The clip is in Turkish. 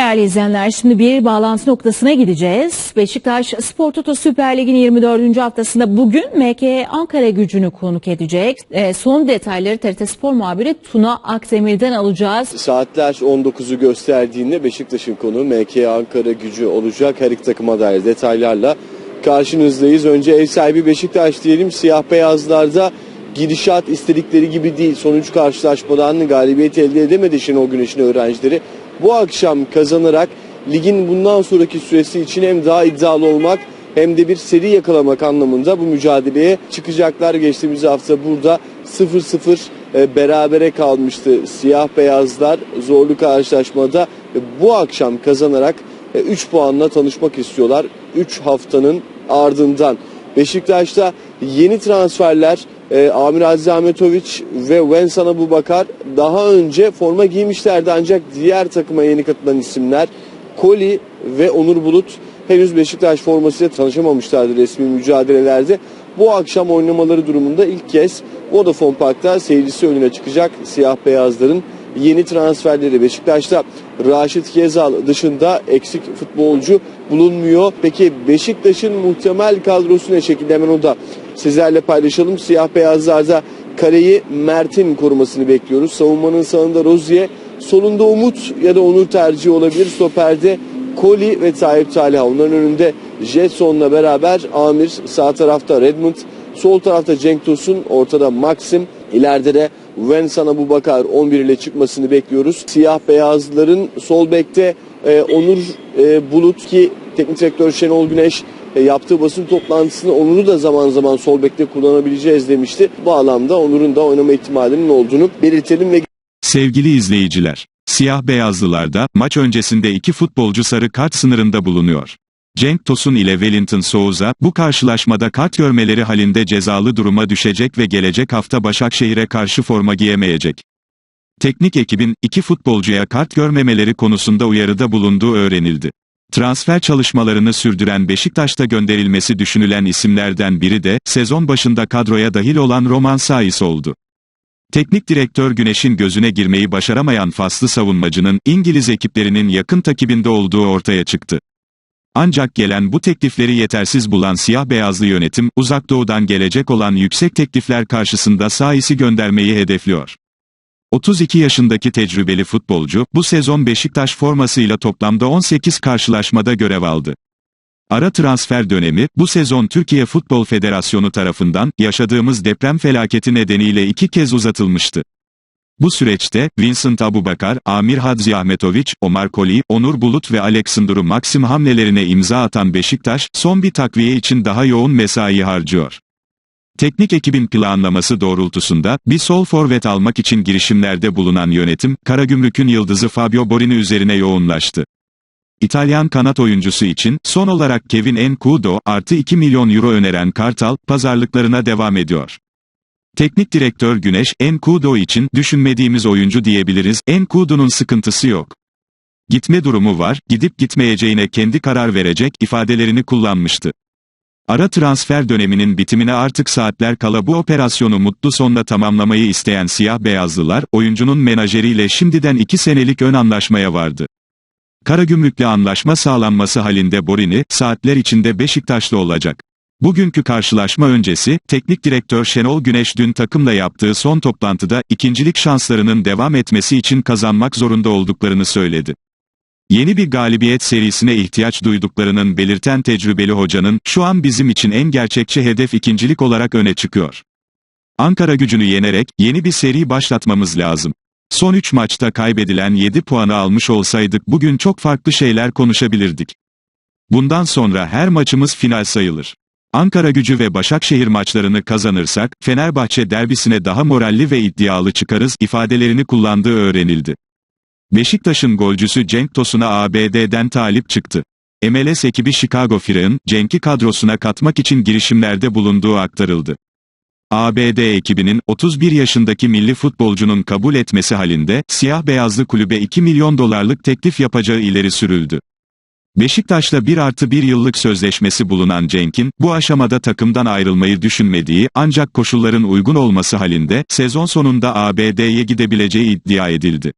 Değerli izleyenler şimdi bir bağlantı noktasına gideceğiz. Beşiktaş Spor Toto Süper Lig'in 24. haftasında bugün MK Ankara gücünü konuk edecek. Ee, son detayları TRT Spor muhabiri Tuna Akdemir'den alacağız. Saatler 19'u gösterdiğinde Beşiktaş'ın konu MK Ankara gücü olacak. Her iki takıma dair detaylarla karşınızdayız. Önce ev sahibi Beşiktaş diyelim. Siyah beyazlarda gidişat istedikleri gibi değil. Sonuç karşılaşmadan galibiyet elde edemedi Şenol Güneş'in öğrencileri. Bu akşam kazanarak ligin bundan sonraki süresi için hem daha iddialı olmak hem de bir seri yakalamak anlamında bu mücadeleye çıkacaklar. Geçtiğimiz hafta burada 0-0 e, berabere kalmıştı siyah beyazlar zorlu karşılaşmada. E, Bu akşam kazanarak 3 puanla tanışmak istiyorlar. 3 haftanın ardından. Beşiktaş'ta yeni transferler e, Amir Aziz Ahmetoviç ve Vensan Abubakar daha önce forma giymişlerdi ancak diğer takıma yeni katılan isimler Koli ve Onur Bulut henüz Beşiktaş formasıyla tanışamamışlardı resmi mücadelelerde. Bu akşam oynamaları durumunda ilk kez Vodafone Park'ta seyircisi önüne çıkacak siyah beyazların yeni transferleri Beşiktaş'ta Raşit Gezal dışında eksik futbolcu bulunmuyor. Peki Beşiktaş'ın muhtemel kadrosu ne şekilde hemen o da sizlerle paylaşalım. Siyah beyazlarda kareyi Mert'in korumasını bekliyoruz. Savunmanın sağında Rozier, solunda Umut ya da Onur tercihi olabilir. Stoperde Koli ve Tayyip Talha. Onların önünde Jetson'la beraber Amir, sağ tarafta Redmond, sol tarafta Cenk Tosun, ortada Maxim, ileride de Vensan Abubakar 11 ile çıkmasını bekliyoruz. Siyah beyazların sol bekte e, Onur e, Bulut ki teknik direktör Şenol Güneş e, yaptığı basın toplantısında Onur'u da zaman zaman sol bekte kullanabileceğiz demişti. Bu alanda Onur'un da oynama ihtimalinin olduğunu belirtelim ve Sevgili izleyiciler, siyah beyazlılarda maç öncesinde iki futbolcu sarı kart sınırında bulunuyor. Cenk Tosun ile Wellington Souza bu karşılaşmada kart görmeleri halinde cezalı duruma düşecek ve gelecek hafta Başakşehir'e karşı forma giyemeyecek. Teknik ekibin iki futbolcuya kart görmemeleri konusunda uyarıda bulunduğu öğrenildi. Transfer çalışmalarını sürdüren Beşiktaş'ta gönderilmesi düşünülen isimlerden biri de sezon başında kadroya dahil olan Roman Saiz oldu. Teknik direktör Güneş'in gözüne girmeyi başaramayan faslı savunmacının İngiliz ekiplerinin yakın takibinde olduğu ortaya çıktı. Ancak gelen bu teklifleri yetersiz bulan siyah beyazlı yönetim, uzak doğudan gelecek olan yüksek teklifler karşısında Sais'i göndermeyi hedefliyor. 32 yaşındaki tecrübeli futbolcu, bu sezon Beşiktaş formasıyla toplamda 18 karşılaşmada görev aldı. Ara transfer dönemi, bu sezon Türkiye Futbol Federasyonu tarafından, yaşadığımız deprem felaketi nedeniyle iki kez uzatılmıştı. Bu süreçte, Vincent Abubakar, Amir Hadzi Ahmetoviç, Omar Koli, Onur Bulut ve Alexandru Maxim hamlelerine imza atan Beşiktaş, son bir takviye için daha yoğun mesai harcıyor. Teknik ekibin planlaması doğrultusunda, bir sol forvet almak için girişimlerde bulunan yönetim, Karagümrük'ün yıldızı Fabio Borini üzerine yoğunlaştı. İtalyan kanat oyuncusu için, son olarak Kevin Enkudo, artı 2 milyon euro öneren Kartal, pazarlıklarına devam ediyor. Teknik direktör Güneş, Enkudo için, düşünmediğimiz oyuncu diyebiliriz, Enkudo'nun sıkıntısı yok. Gitme durumu var, gidip gitmeyeceğine kendi karar verecek, ifadelerini kullanmıştı. Ara transfer döneminin bitimine artık saatler kala bu operasyonu mutlu sonla tamamlamayı isteyen siyah beyazlılar, oyuncunun menajeriyle şimdiden 2 senelik ön anlaşmaya vardı. Karagümrük'le anlaşma sağlanması halinde Borini, saatler içinde Beşiktaşlı olacak. Bugünkü karşılaşma öncesi, teknik direktör Şenol Güneş dün takımla yaptığı son toplantıda, ikincilik şanslarının devam etmesi için kazanmak zorunda olduklarını söyledi. Yeni bir galibiyet serisine ihtiyaç duyduklarının belirten tecrübeli hocanın, şu an bizim için en gerçekçi hedef ikincilik olarak öne çıkıyor. Ankara gücünü yenerek, yeni bir seri başlatmamız lazım. Son 3 maçta kaybedilen 7 puanı almış olsaydık bugün çok farklı şeyler konuşabilirdik. Bundan sonra her maçımız final sayılır. Ankara gücü ve Başakşehir maçlarını kazanırsak, Fenerbahçe derbisine daha moralli ve iddialı çıkarız ifadelerini kullandığı öğrenildi. Beşiktaş'ın golcüsü Cenk Tosun'a ABD'den talip çıktı. MLS ekibi Chicago Fire'ın, Cenk'i kadrosuna katmak için girişimlerde bulunduğu aktarıldı. ABD ekibinin, 31 yaşındaki milli futbolcunun kabul etmesi halinde, siyah-beyazlı kulübe 2 milyon dolarlık teklif yapacağı ileri sürüldü. Beşiktaş'la 1 artı 1 yıllık sözleşmesi bulunan Cenk'in, bu aşamada takımdan ayrılmayı düşünmediği, ancak koşulların uygun olması halinde, sezon sonunda ABD'ye gidebileceği iddia edildi.